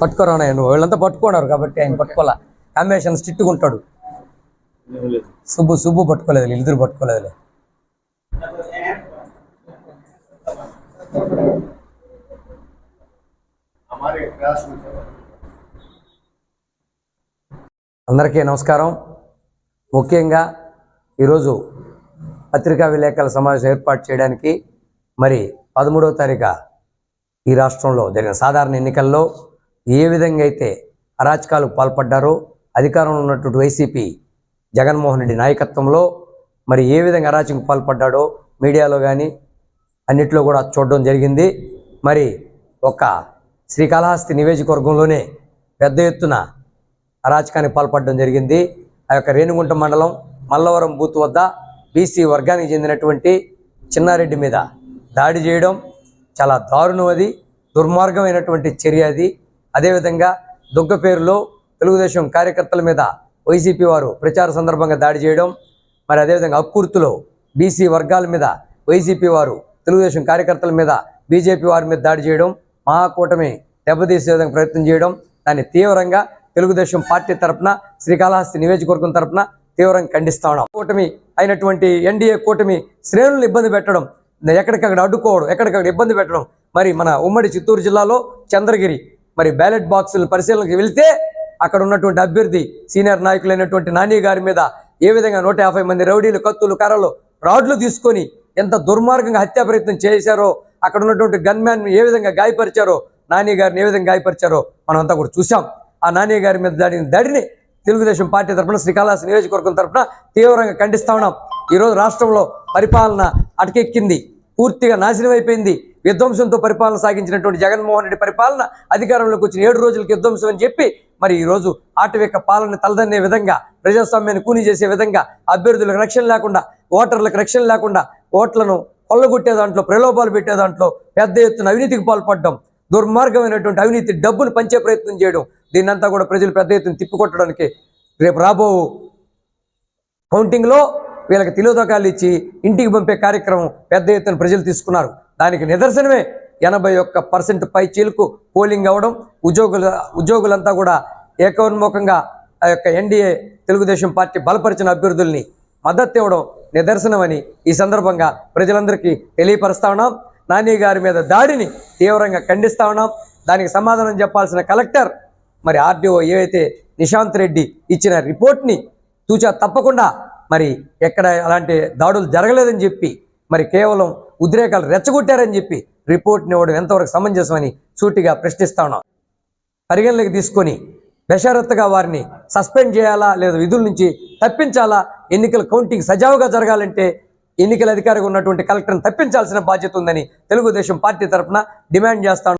పట్టుకోరా నువ్వు వీళ్ళంతా పట్టుకున్నారు కాబట్టి ఆయన పట్టుకోలే కాంబినేషన్ స్ట్రిక్ట్గా ఉంటాడు. సుబ్బు సుబ్బు పట్టుకోలేదు ఇద్దరు పట్టుకోలేదు అందరికీ నమస్కారం. ముఖ్యంగా ఈరోజు పత్రికా విలేకరుల సమావేశం ఏర్పాటు చేయడానికి మరి పదమూడవ తారీఖు ఈ రాష్ట్రంలో జరిగిన సాధారణ ఎన్నికల్లో ఏ విధంగా అయితే అరాచకాలకు పాల్పడ్డారో అధికారంలో ఉన్నటువంటి వైసీపీ జగన్మోహన్ రెడ్డి నాయకత్వంలో మరి ఏ విధంగా అరాచకం పాల్పడ్డాడో మీడియాలో కానీ అన్నిట్లో కూడా చూడడం జరిగింది. మరి ఒక శ్రీకాళహస్తి నియోజకవర్గంలోనే పెద్ద ఎత్తున అరాచకానికి పాల్పడడం జరిగింది. ఆ యొక్క రేణుగుంట మండలం మల్లవరం బూత్ వద్ద బీసీ వర్గానికి చెందినటువంటి చిన్నారెడ్డి మీద దాడి చేయడం చాలా దారుణం అది దుర్మార్గమైనటువంటి చర్య అది. అదేవిధంగా దుగ్గ పేరులో తెలుగుదేశం కార్యకర్తల మీద వైసీపీ వారు ప్రచార సందర్భంగా దాడి చేయడం మరి అదేవిధంగా అక్కుర్తులో బీసీ వర్గాల మీద వైసీపీ వారు తెలుగుదేశం కార్యకర్తల మీద బీజేపీ వారి మీద దాడి చేయడం మహాకూటమి దెబ్బతీసే విధంగా ప్రయత్నం చేయడం దాన్ని తీవ్రంగా తెలుగుదేశం పార్టీ తరపున శ్రీకాళహస్తి నియోజకవర్గం తరపున తీవ్రంగా ఖండిస్తా ఉన్నాం. కూటమి అయినటువంటి ఎన్డీఏ కూటమి శ్రేణులను ఇబ్బంది పెట్టడం ఎక్కడికక్కడ అడ్డుకోవడం ఎక్కడికక్కడ ఇబ్బంది పెట్టడం మరి మన ఉమ్మడి చిత్తూరు జిల్లాలో చంద్రగిరి మరి బ్యాలెట్ బాక్సుల పరిశీలనకి వెళితే అక్కడ ఉన్నటువంటి అభ్యర్థి సీనియర్ నాయకులైనటువంటి నాని గారి మీద ఏ విధంగా నూట యాభై మంది రౌడీలు కత్తులు కర్రలు రాడ్లు తీసుకొని ఎంత దుర్మార్గంగా హత్యా ప్రయత్నం చేశారో అక్కడ ఉన్నటువంటి గన్మ్యాన్ ఏ విధంగా గాయపరిచారో నాని గారిని ఏ విధంగా గాయపరిచారో మనం అంతా కూడా చూసాం ఆ నాని గారి మీద దాడిన దాడిని తెలుగుదేశం పార్టీ తరఫున శ్రీకాళహస్తి నియోజకవర్గం తరఫున తీవ్రంగా ఖండిస్తా ఉన్నాం. ఈరోజు రాష్ట్రంలో పరిపాలన అటకెక్కింది. పూర్తిగా నాశనం అయిపోయింది. విధ్వంసంతో పరిపాలన సాగించినటువంటి జగన్మోహన్ రెడ్డి పరిపాలన అధికారంలోకి వచ్చిన ఏడు రోజులకి విధ్వంసం అని చెప్పి మరి ఈరోజు ఆటవిక పాలన తలదన్నే విధంగా ప్రజాస్వామ్యాన్ని కూని చేసే విధంగా అభ్యర్థులకు రక్షణ లేకుండా ఓటర్లకు రక్షణ లేకుండా ఓట్లను కొల్లగొట్టే దాంట్లో ప్రలోభాలు పెట్టే దాంట్లో పెద్ద ఎత్తున అవినీతికి పాల్పడడం దుర్మార్గమైనటువంటి అవినీతి డబ్బును పంచే ప్రయత్నం చేయడం దీన్నంతా కూడా ప్రజలు పెద్ద ఎత్తున తిప్పికొట్టడానికి రేపు రాబో కౌంటింగ్లో వీళ్ళకి తిలోదకాలు ఇచ్చి ఇంటికి పంపే కార్యక్రమం పెద్ద ఎత్తున ప్రజలు తీసుకున్నారు. దానికి నిదర్శనమే ఎనభై ఒక్క పర్సెంట్ పై చీలకు పోలింగ్ అవ్వడం. ఉద్యోగుల ఉద్యోగులంతా కూడా ఏకోన్ముఖంగా ఆ యొక్క ఎన్డీఏ తెలుగుదేశం పార్టీ బలపరిచిన అభ్యర్థుల్ని మద్దతు ఇవ్వడం నిదర్శనమని ఈ సందర్భంగా ప్రజలందరికీ తెలియపరుస్తా ఉన్నాం. నాని గారి మీద దాడిని తీవ్రంగా ఖండిస్తా ఉన్నాం. దానికి సమాధానం చెప్పాల్సిన కలెక్టర్ మరి ఆర్డీఓ ఏవైతే నిశాంత్ రెడ్డి ఇచ్చిన రిపోర్ట్ని తూచా తప్పకుండా మరి ఎక్కడ అలాంటి దాడులు జరగలేదని చెప్పి మరి కేవలం ఉద్రేకాలు రెచ్చగొట్టారని చెప్పి రిపోర్ట్ని ఇవ్వడం ఎంతవరకు సమంజసమని సూటిగా ప్రశ్నిస్తా ఉన్నాం. పరిగణలోకి తీసుకొని బెషరత్తుగా వారిని సస్పెండ్ చేయాలా లేదా విధుల నుంచి తప్పించాలా ఎన్నికల కౌంటింగ్ సజావుగా జరగాలంటే ఎన్నికల అధికారిగా ఉన్నటువంటి కలెక్టర్ని తప్పించాల్సిన బాధ్యత ఉందని తెలుగుదేశం పార్టీ తరఫున డిమాండ్ చేస్తాను